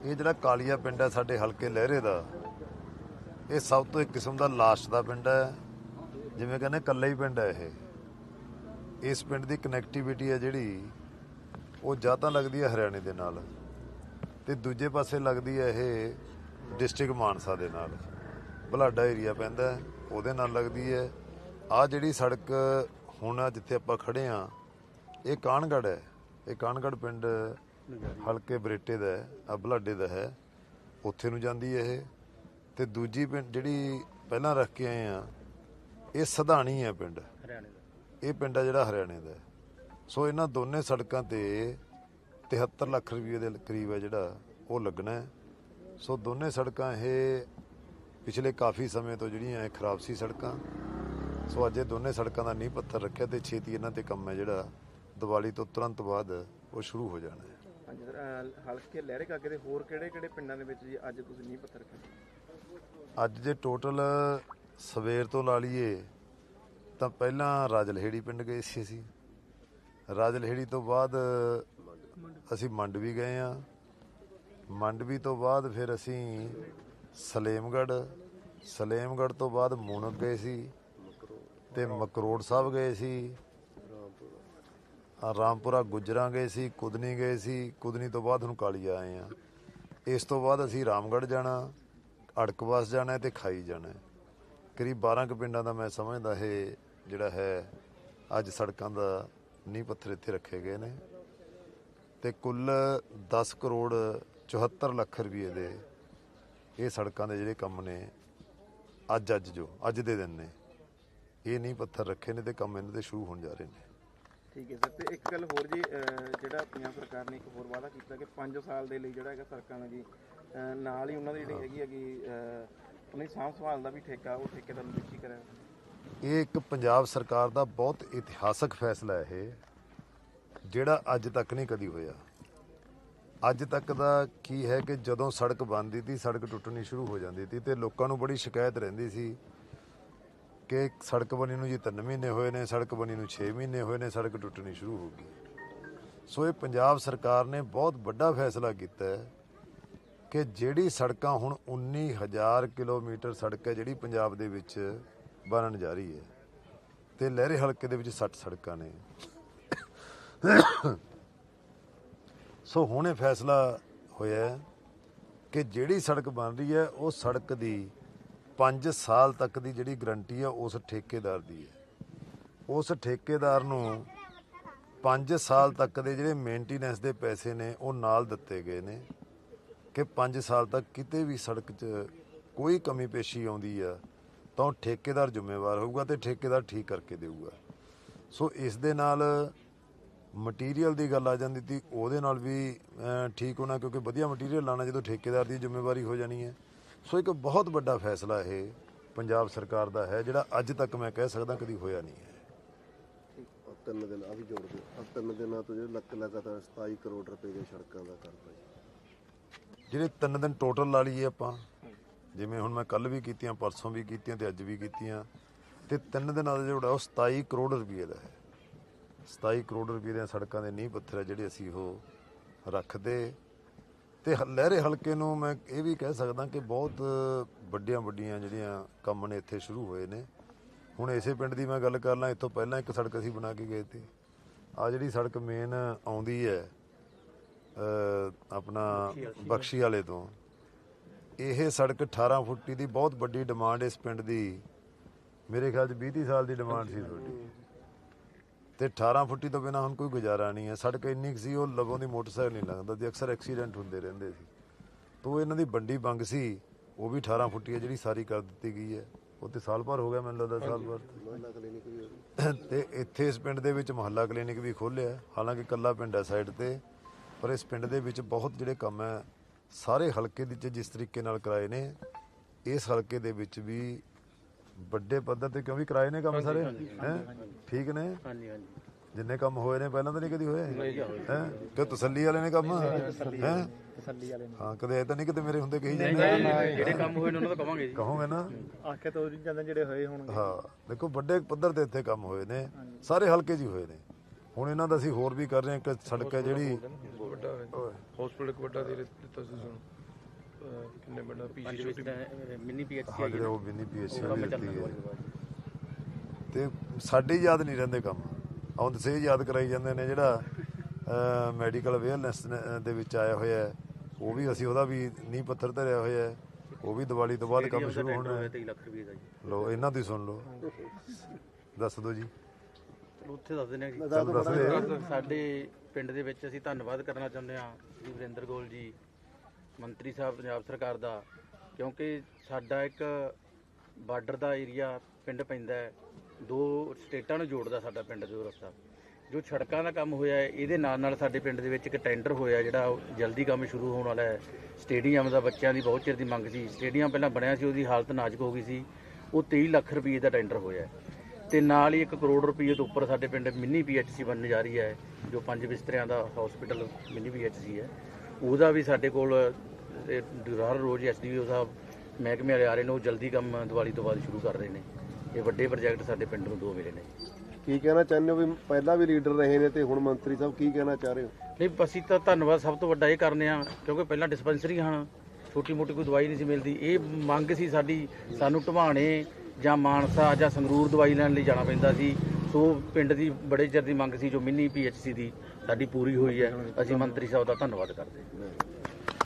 ਇਹ ਜਿਹੜਾ ਕਾਲੀਆ ਪਿੰਡ ਹੈ ਸਾਡੇ ਹਲਕੇ ਲਹਿਰੇ ਦਾ, ਇਹ ਸਭ ਤੋਂ ਇੱਕ ਕਿਸਮ ਦਾ ਲਾਸਟ ਦਾ ਪਿੰਡ ਹੈ। ਜਿਵੇਂ ਕਹਿੰਦੇ ਇਕੱਲਾ ਹੀ ਪਿੰਡ ਹੈ ਇਹ। ਇਸ ਪਿੰਡ ਦੀ ਕਨੈਕਟੀਵਿਟੀ ਹੈ ਜਿਹੜੀ, ਉਹ ਜਾਂ ਤਾਂ ਲੱਗਦੀ ਹੈ ਹਰਿਆਣੇ ਦੇ ਨਾਲ ਤੇ ਦੂਜੇ ਪਾਸੇ ਲੱਗਦੀ ਹੈ ਇਹ ਡਿਸਟ੍ਰਿਕਟ ਮਾਨਸਾ ਦੇ ਨਾਲ। ਬਲਾਡਾ ਏਰੀਆ ਪੈਂਦਾ ਉਹਦੇ ਨਾਲ ਲੱਗਦੀ ਹੈ। ਆ ਜਿਹੜੀ ਸੜਕ ਹੁਣ ਜਿੱਥੇ ਆਪਾਂ ਖੜੇ ਆ ਇਹ ਕਾਨਗੜ ਹੈ। ਇਹ ਕਾਨਗੜ ਪਿੰਡ ਹਲਕੇ ਬਰੇਟੇ ਦਾ ਹੈ ਆ ਬਲਾਡੇ ਦਾ ਹੈ ਉੱਥੇ ਨੂੰ ਜਾਂਦੀ ਹੈ ਇਹ। ਤੇ ਦੂਜੀ ਪਿੰਡ ਜਿਹੜੀ ਪਹਿਲਾਂ ਰੱਖ ਕੇ ਆਏ ਆ ਇਹ ਸਧਾਣੀ ਹੈ ਪਿੰਡ। ਹਰਿਆਣੇ ਦਾ। ਇਹ ਪਿੰਡ ਆ ਜਿਹੜਾ ਹਰਿਆਣੇ ਦਾ। ਸੋ ਇਹਨਾਂ ਦੋਨੇ ਸੜਕਾਂ ਤੇ 73 ਲੱਖ ਰੁਪਏ ਦੇ ਕਰੀਬ ਹੈ ਜਿਹੜਾ ਉਹ ਲੱਗਣਾ ਹੈ। ਸੋ ਦੋਨੇ ਸੜਕਾਂ ਇਹ ਪਿਛਲੇ ਕਾਫੀ ਸਮੇਂ ਤੋਂ ਜਿਹੜੀਆਂ ਇਹ ਖਰਾਬ ਸੀ ਸੜਕਾਂ ਸੋ ਅੱਜ ਇਹ ਦੋਨੇ ਸੜਕਾਂ ਦਾ ਨੀਂਹ ਪੱਥਰ ਰੱਖਿਆ ਤੇ ਛੇਤੀ ਇਹਨਾਂ ਤੇ ਕੰਮ ਹੈ ਜਿਹੜਾ ਦੀਵਾਲੀ ਤੋਂ ਤੁਰੰਤ ਬਾਅਦ ਉਹ ਸ਼ੁਰੂ ਹੋ ਜਾਣਾ ਹੈ। ਹਾਂਜੀ ਸਰ, ਅਹ, ਹਲਕੇ ਲਹਿਰੇ ਕਾਗੇ ਦੇ ਹੋਰ ਕਿਹੜੇ ਕਿਹੜੇ ਪਿੰਡਾਂ ਦੇ ਵਿੱਚ ਜੀ ਅੱਜ ਤੁਸੀਂ ਨੀਂਹ ਪੱਥਰ ਰੱਖਿਆ ਅੱਜ ਜੇ ਟੋਟਲ ਸਵੇਰ ਤੋਂ ਲਾ ਲਈਏ ਤਾਂ ਪਹਿਲਾਂ ਰਾਜਲਹੇੜੀ ਪਿੰਡ ਗਏ ਸੀ ਅਸੀਂ। ਰਾਜਲਹੇੜੀ ਤੋਂ ਬਾਅਦ ਅਸੀਂ ਮੰਡਵੀ ਗਏ ਆ ਮੰਡਵੀ ਤੋਂ ਬਾਅਦ ਫਿਰ ਅਸੀਂ ਸਲੇਮਗੜ ਸਲੇਮਗੜ ਤੋਂ ਬਾਅਦ ਮੂਨਕ ਗਏ ਸੀ ਤੇ ਮਕਰੋੜ ਸਾਹਿਬ ਗਏ ਸੀ। ਰਾਮਪੁਰਾ ਗੁਜਰਾਂ ਗਏ ਸੀ, ਕੁਦਨੀ ਗਏ ਸੀ, ਕੁਦਨੀ ਤੋਂ ਬਾਅਦ ਹੁਣ ਕਾਲੀਆ ਆਏ ਆ। ਇਸ ਤੋਂ ਬਾਅਦ ਅਸੀਂ ਰਾਮਗੜ੍ਹ ਜਾਣਾ, ਅੜਕਵਾਸ ਜਾਣਾ ਹੈ ਤੇ ਖਾਈ ਜਾਣਾ। ਕਰੀਬ 12 ਕੁ ਪਿੰਡਾਂ ਦਾ ਮੈਂ ਸਮਝਦਾ ਇਹ ਜਿਹੜਾ ਹੈ, ਅੱਜ ਸੜਕਾਂ ਦਾ ਨੀਂਹ ਪੱਥਰ ਇੱਥੇ ਰੱਖੇ ਗਏ ਨੇ। ਤੇ ਕੁੱਲ 10 ਕਰੋੜ 74 ਲੱਖ ਰੁਪਏ ਦੇ ਇਹ ਸੜਕਾਂ ਦੇ ਜਿਹੜੇ ਕੰਮ ਨੇ ਅੱਜ ਅੱਜ ਜੋ, ਅੱਜ ਦੇ ਦਿਨ ਨੇ। ਇਹ ਨੀਂਹ ਪੱਥਰ ਰੱਖੇ ਨੇ ਤੇ ਕੰਮ ਇਹਨਾਂ ਦੇ ਸ਼ੁਰੂ ਹੋਣ ਜਾ ਰਹੇ ਨੇ। ਠੀਕ ਹੈ ਸਰ ਤੇ ਇੱਕ ਗੱਲ ਹੋਰ ਜੀ ਜਿਹੜਾ ਪੰਜਾਬ ਸਰਕਾਰ ਨੇ ਇੱਕ ਹੋਰ ਵਾਅਦਾ ਕੀਤਾ ਕਿ 5 ਸਾਲ ਦੇ ਲਈ ਜਿਹੜਾ ਹੈਗਾ ਸੜਕਾਂ ਦਾ ਜੀ ਨਾਲ ਹੀ ਉਹਨਾਂ ਦੀ ਜਿਹੜੀ ਹੈਗੀ ਹੈਗੀ ਉਹਨਾਂ ਦੀ ਸਾਂਭ ਸੰਭਾਲ ਦਾ ਵੀ ਠੇਕਾ ਉਹ ਠੇਕੇਦਾਰ ਨੂੰ ਦਿੱਤੀ ਕਰਿਆ। ਇਹ ਇੱਕ ਪੰਜਾਬ ਸਰਕਾਰ ਦਾ ਬਹੁਤ ਇਤਿਹਾਸਕ ਫੈਸਲਾ ਹੈ ਇਹ ਜਿਹੜਾ ਅੱਜ ਤੱਕ ਨਹੀਂ ਕਦੀ ਹੋਇਆ। ਅੱਜ ਤੱਕ ਦਾ ਕੀ ਹੈ ਕਿ ਜਦੋਂ ਸੜਕ ਬਣਦੀ ਸੀ ਸੜਕ ਟੁੱਟਣੀ ਸ਼ੁਰੂ ਹੋ ਜਾਂਦੀ ਸੀ ਤੇ ਲੋਕਾਂ ਨੂੰ ਬੜੀ ਸ਼ਿਕਾਇਤ ਰਹਿੰਦੀ ਸੀ ਕਿ ਸੜਕ ਬਣੀ ਨੂੰ ਜੀ 3 ਮਹੀਨੇ ਹੋਏ ਨੇ, ਸੜਕ ਬਣੀ ਨੂੰ 6 ਮਹੀਨੇ ਹੋਏ ਨੇ, ਸੜਕ ਟੁੱਟਣੀ ਸ਼ੁਰੂ ਹੋ ਗਈ। ਸੋ ਇਹ ਪੰਜਾਬ ਸਰਕਾਰ ਨੇ ਬਹੁਤ ਵੱਡਾ ਫੈਸਲਾ ਕੀਤਾ ਹੈ ਕਿ ਜਿਹੜੀ ਸੜਕਾਂ ਹੁਣ 19000 ਕਿਲੋਮੀਟਰ ਸੜਕ ਹੈ, ਜਿਹੜੀ ਪੰਜਾਬ ਦੇ ਵਿੱਚ ਬਣਨ ਜਾ ਰਹੀ ਹੈ, ਤੇ ਲਹਿਰੇ ਹਲਕੇ ਦੇ ਵਿੱਚ 60 ਸੜਕਾਂ ਨੇ। ਸੋ ਹੁਣ ਇਹ ਫੈਸਲਾ ਹੋਇਆ ਕਿ ਜਿਹੜੀ ਸੜਕ ਬਣ ਰਹੀ ਹੈ, ਉਹ ਸੜਕ ਦੀ 5 ਸਾਲ ਤੱਕ ਦੀ ਜਿਹੜੀ ਗਰੰਟੀ ਆ, ਉਸ ਠੇਕੇਦਾਰ ਦੀ ਹੈ। ਉਸ ਠੇਕੇਦਾਰ ਨੂੰ 5 ਸਾਲ ਤੱਕ ਦੇ ਜਿਹੜੇ ਮੇਨਟੇਨੈਂਸ ਦੇ ਪੈਸੇ ਨੇ, ਉਹ ਨਾਲ ਦਿੱਤੇ ਗਏ ਨੇ ਕਿ 5 ਸਾਲ ਤੱਕ ਕਿਤੇ ਵੀ ਸੜਕ 'ਚ ਕੋਈ ਕਮੀ ਪੇਸ਼ੀ ਆਉਂਦੀ ਆ, ਤਾਂ ਉਹ ਠੇਕੇਦਾਰ ਜ਼ਿੰਮੇਵਾਰ ਹੋਊਗਾ ਤੇ ਠੇਕੇਦਾਰ ਠੀਕ ਕਰਕੇ ਦੇਊਗਾ। ਸੋ ਇਸ ਦੇ ਨਾਲ ਮਟੀਰੀਅਲ ਦੀ ਗੱਲ ਆ ਜਾਂਦੀ ਤੀ, ਉਹਦੇ ਨਾਲ ਵੀ ਠੀਕ ਹੋਣਾ, ਕਿਉਂਕਿ ਵਧੀਆ ਮਟੀਰੀਅਲ ਲਾਣਾ ਜਦੋਂ ਠੇਕੇਦਾਰ ਦੀ ਜ਼ਿੰਮੇਵਾਰੀ ਹੋ ਜਾਣੀ ਹੈ। ਸੋ ਇੱਕ ਬਹੁਤ ਵੱਡਾ ਫੈਸਲਾ ਇਹ ਪੰਜਾਬ ਸਰਕਾਰ ਦਾ ਹੈ ਜਿਹੜਾ ਅੱਜ ਤੱਕ ਮੈਂ ਕਹਿ ਸਕਦਾ ਕਦੀ ਹੋਇਆ ਨਹੀਂ ਹੈ। ਤਿੰਨ ਦਿਨ ਆ ਵੀ ਜੋੜ ਦਿਓ। ਆਹ ਤਿੰਨ ਦਿਨਾਂ ਤੋਂ ਜਿਹੜੇ ਲੱਕ ਲਗਾਤਾਰ 27 ਕਰੋੜ ਰੁਪਏ ਦੇ ਸੜਕਾਂ ਦਾ ਕਰਤਾ ਜੀ ਜਿਹੜੇ ਤਿੰਨ ਦਿਨ ਟੋਟਲ ਲਾ ਲਈਏ ਆਪਾਂ ਜਿਵੇਂ ਹੁਣ ਮੈਂ ਕੱਲ ਵੀ ਕੀਤੀਆਂ ਪਰਸੋਂ ਵੀ ਕੀਤੀਆਂ ਤੇ ਅੱਜ ਵੀ ਕੀਤੀਆਂ ਤੇ ਤਿੰਨ ਦਿਨਾਂ ਦਾ ਜਿਹੜਾ ਉਹ 27 ਕਰੋੜ ਰੁਪਏ ਦਾ ਹੈ। 27 ਕਰੋੜ ਰੁਪਏ ਦੀਆਂ ਸੜਕਾਂ ਦੇ ਨੀਂਹ ਪੱਥਰ ਆ ਜਿਹੜੇ ਅਸੀਂ ਉਹ ਰੱਖਦੇ ਤੇ ਲਹਿਰੇ ਹਲਕੇ ਨੂੰ ਮੈਂ ਇਹ ਵੀ ਕਹਿ ਸਕਦਾ ਕਿ ਬਹੁਤ ਵੱਡੀਆਂ ਵੱਡੀਆਂ ਜਿਹੜੀਆਂ ਕੰਮ ਨੇ ਇੱਥੇ ਸ਼ੁਰੂ ਹੋਏ ਨੇ। ਹੁਣ ਇਸੇ ਪਿੰਡ ਦੀ ਮੈਂ ਗੱਲ ਕਰ ਲਾਂ ਇੱਥੋਂ ਪਹਿਲਾਂ ਇੱਕ ਸੜਕ ਅਸੀਂ ਬਣਾ ਕੇ ਗਏ ਤੇ ਆ ਜਿਹੜੀ ਸੜਕ ਮੇਨ ਆਉਂਦੀ ਹੈ ਆਪਣਾ ਬਖਸ਼ੀ ਵਾਲੇ ਤੋਂ ਇਹ ਸੜਕ 18 ਫੁੱਟੀ ਦੀ ਬਹੁਤ ਵੱਡੀ ਡਿਮਾਂਡ ਇਸ ਪਿੰਡ ਦੀ ਮੇਰੇ ਖਿਆਲ ਚ 20 30 ਸਾਲ ਦੀ ਡਿਮਾਂਡ ਸੀ ਤੁਹਾਡੀ। ਤੇ 18 ਫੁੱਟੀ ਤੋਂ ਬਿਨਾ ਹੁਣ ਕੋਈ ਗੁਜ਼ਾਰਾ ਨਹੀਂ ਹੈ। ਸੜਕ ਇੰਨੀ ਕੁ ਸੀ, ਉਹ ਲਗੋਂ ਦੀ ਮੋਟਰਸਾਈਕਲ ਨਹੀਂ ਲੰਘਦਾ ਤੇ ਅਕਸਰ ਐਕਸੀਡੈਂਟ ਹੁੰਦੇ ਰਹਿੰਦੇ ਸੀ। ਤੋਂ ਇਹਨਾਂ ਦੀ ਵੱਡੀ ਬੰਗ ਸੀ, ਉਹ ਵੀ 18 ਫੁੱਟੀ ਹੈ, ਜਿਹੜੀ ਸਾਰੀ ਕਰ ਦਿੱਤੀ ਗਈ ਹੈ। ਉਹ ਤੇ ਸਾਲ ਭਰ ਹੋ ਗਿਆ ਮੈਨੂੰ ਲੱਗਦਾ, ਸਾਲ ਭਰ ਮਹੱਲਾ ਤੇ ਇੱਥੇ ਇਸ ਪਿੰਡ ਦੇ ਵਿੱਚ ਮੁਹੱਲਾ ਕਲੀਨਿਕ ਵੀ ਖੋਲ੍ਹਿਆ। ਹਾਲਾਂਕਿ ਕੱਲਾ ਪਿੰਡ ਹੈ ਸਾਈਡ ਤੇ, ਪਰ ਇਸ ਪਿੰਡ ਦੇ ਵਿੱਚ ਬਹੁਤ ਜਿਹੜੇ ਕੰਮ ਹੈ, ਸਾਰੇ ਹਲਕੇ ਦੇ ਵਿੱਚ ਜਿਸ ਤਰੀਕੇ ਨਾਲ ਕਰਾਏ ਨੇ, ਇਸ ਹਲਕੇ ਦੇ ਵਿੱਚ ਵੀ ਵੱਡੇ ਪੱਧਰ ਤੇ ਕਿਉਂ ਵੀ ਕਰਾਏ ਨੇ ਕੰਮ ਸਾਰੇ? ਹੈ? ਠੀਕ ਨੇ? ਹਾਂਜੀ ਹਾਂਜੀ। ਜਿੰਨੇ ਕੰਮ ਹੋਏ ਨੇ ਪਹਿਲਾਂ ਤਾਂ ਨਹੀਂ ਕਦੀ ਹੋਏ। ਹੈ? ਕਿ ਤਸੱਲੀ ਵਾਲੇ ਨੇ ਕੰਮ? ਹੈ? ਤਸੱਲੀ ਵਾਲੇ ਨੂੰ। ਹਾਂ ਕਦੇ ਇਹ ਤਾਂ ਨਹੀਂ ਕਿਤੇ ਮੇਰੇ ਹੁੰਦੇ ਕਹੀ ਜਾਂਦੇ ਜਿਹੜੇ ਕੰਮ ਹੋਏ ਨੇ ਉਹਨਾਂ ਦਾ ਕਵਾਂਗੇ ਜੀ। ਕਹੋਗੇ ਨਾ? ਆਖੇ ਤੋਂ ਜਾਂਦੇ ਜਿਹੜੇ ਹੋਏ ਹੋਣਗੇ। ਹਾਂ ਦੇਖੋ ਵੱਡੇ ਪੱਧਰ ਤੇ ਇੱਥੇ ਕੰਮ ਹੋਏ ਨੇ। ਸਾਰੇ ਹਲਕੇ 'ਚ ਹੀ ਹੋਏ ਨੇ। ਹੁਣ ਇਹਨਾਂ ਦਾ ਅਸੀਂ ਹੋਰ ਵੀ ਕਰ ਰਹੇ ਹਾਂ ਕਿ ਸੜਕ ਹੈ ਜਿਹੜੀ। ਹਸਪੀਟਲ ਇੱਕ ਵੱਡਾ ਦੇ ਦਿੱਤਾ ਸੀ ਸਾਨੂੰ। ਕਿੰਨੇ ਛੋਟੀ ਮਿੰਨੀ ਪੀਐਚਸੀ ਜਿਹੜੇ ਉਹ ਹੈ। ਤੇ ਸਾਡੇ ਯਾਦ ਨਹੀਂ ਰਹਿੰਦੇ ਕੰਮ। ਆਉਂਦ ਸੇ ਯਾਦ ਕਰਾਈ ਜਾਂਦੇ ਨੇ ਜਿਹੜਾ ਮੈਡੀਕਲ ਅਵੇਅਰਨੈਸ ਦੇ ਵਿੱਚ ਆਇਆ ਹੋਇਆ ਹੈ। ਉਹ ਵੀ ਅਸੀਂ ਉਹਦਾ ਵੀ ਨੀਂਹ ਪੱਥਰ ਧਰਿਆ ਹੋਇਆ ਹੈ। ਉਹ ਵੀ ਦੀਵਾਲੀ ਤੋਂ ਬਾਅਦ ਕੰਮ ਸ਼ੁਰੂ ਹੋਣਾ ਹੈ। 23 ਲੱਖ ਰੁਪਏ ਦਾ ਜੀ। ਲੋ ਇਹਨਾਂ ਦੀ ਸੁਣ ਲਓ। ਦੱਸ ਦਿਓ ਜੀ। ਉੱਥੇ ਦੱਸ ਦਿੰਦੇ ਆ ਜੀ। ਦੇ। ਸਾਡੇ ਪਿੰਡ ਦੇ ਵਿੱਚ ਅਸੀਂ ਧੰਨਵਾਦ ਕਰਨਾ ਚਾਹੁੰਦੇ ਹਾਂ ਜੀ ਵਰਿੰਦਰ ਗੋਲ ਜੀ। ਮੰਤਰੀ ਸਾਹਿਬ, ਪੰਜਾਬ ਸਰਕਾਰ ਦਾ, ਕਿਉਂਕਿ ਸਾਡਾ ਇੱਕ ਬਾਰਡਰ ਦਾ ਏਰੀਆ ਪਿੰਡ ਪੈਂਦਾ ਹੈ। ਦੋ ਸਟੇਟਾਂ ਨੂੰ ਜੋੜਦਾ ਸਾਡਾ ਪਿੰਡ ਜੋ ਰਸਤਾ। ਜੋ ਸੜਕਾਂ ਦਾ ਕੰਮ ਹੋਇਆ ਹੈ, ਇਹਦੇ ਨਾਲ ਨਾਲ ਸਾਡੇ ਪਿੰਡ ਦੇ ਵਿੱਚ ਇੱਕ ਟੈਂਡਰ ਹੋਇਆ ਜਿਹੜਾ ਜਲਦੀ ਕੰਮ ਸ਼ੁਰੂ ਹੋਣ ਵਾਲਾ ਹੈ। ਸਟੇਡੀਅਮ ਦਾ ਬੱਚਿਆਂ ਦੀ ਬਹੁਤ ਚਿਰ ਦੀ ਮੰਗ ਸੀ। ਸਟੇਡੀਅਮ ਪਹਿਲਾਂ ਬਣਿਆ ਸੀ, ਉਹਦੀ ਹਾਲਤ ਨਾਜ਼ੁਕ ਹੋ ਗਈ ਸੀ। ਉਹ 23 ਲੱਖ ਰੁਪਏ ਦਾ ਟੈਂਡਰ ਹੋਇਆ ਹੈ। ਤੇ ਨਾਲ ਹੀ 1 ਕਰੋੜ ਰੁਪਏ ਤੋਂ ਉੱਪਰ ਸਾਡੇ ਪਿੰਡ ਮਿੰਨੀ ਪੀਐਚਸੀ ਬਣਨ ਜਾ ਰਹੀ ਹੈ, ਜੋ ਪੰਜ ਬਿਸਤਰਿਆਂ ਦਾ ਹਸਪੀਟਲ ਮਿੰਨੀ ਪੀਐਚਸੀ ਹੈ। ਉਹਦਾ ਵੀ ਸਾਡੇ ਕੋਲ ਹਰ ਰੋਜ਼ ਐਸਡੀਓ ਸਾਹਿਬ ਮਹਿਕਮੇ ਵਾਲੇ ਆ ਰਹੇ ਨੇ ਉਹ ਜਲਦੀ ਕੰਮ ਦੀਵਾਲੀ ਤੋਂ ਬਾਅਦ ਸ਼ੁਰੂ ਕਰ ਰਹੇ ਨੇ। ਇਹ ਵੱਡੇ ਪ੍ਰੋਜੈਕਟ ਸਾਡੇ ਪਿੰਡ ਨੂੰ ਦੋ ਮਿਲੇ ਨੇ। ਕੀ ਕਹਿਣਾ ਚਾਹੁੰਦੇ ਹੋ ਵੀ ਪਹਿਲਾਂ ਵੀ ਲੀਡਰ ਰਹੇ ਨੇ ਤੇ ਹੁਣ ਮੰਤਰੀ ਸਾਹਿਬ ਕੀ ਕਹਿਣਾ ਚਾਹ ਰਹੇ ਹੋ? ਨਹੀਂ ਅਸੀਂ ਤਾਂ ਧੰਨਵਾਦ ਸਭ ਤੋਂ ਵੱਡਾ ਇਹ ਕਰਨੇ ਆ ਕਿਉਂਕਿ ਪਹਿਲਾਂ ਡਿਸਪੈਂਸਰੀ ਹਨ ਛੋਟੀ ਮੋਟੀ ਕੋਈ ਦਵਾਈ ਨਹੀਂ ਸੀ ਮਿਲਦੀ। ਇਹ ਮੰਗ ਸੀ ਸਾਡੀ ਸਾਨੂੰ ਢਵਾਣੇ ਜਾਂ ਮਾਨਸਾ ਜਾਂ ਸੰਗਰੂਰ ਦਵਾਈ ਲੈਣ ਲਈ ਜਾਣਾ ਪੈਂਦਾ ਸੀ। ਸੋ ਪਿੰਡ ਦੀ ਬੜੇ ਚਿਰ ਦੀ ਮੰਗ ਸੀ ਜੋ ਮਿੰਨੀ ਪੀਐਚਸੀ ਦੀ। ਸਾਡੀ ਪੂਰੀ ਹੋਈ ਹੈ। ਅਸੀਂ ਮੰਤਰੀ ਸਾਹਿਬ ਦਾ ਧੰਨਵਾਦ ਕਰਦੇ ਹਾਂ।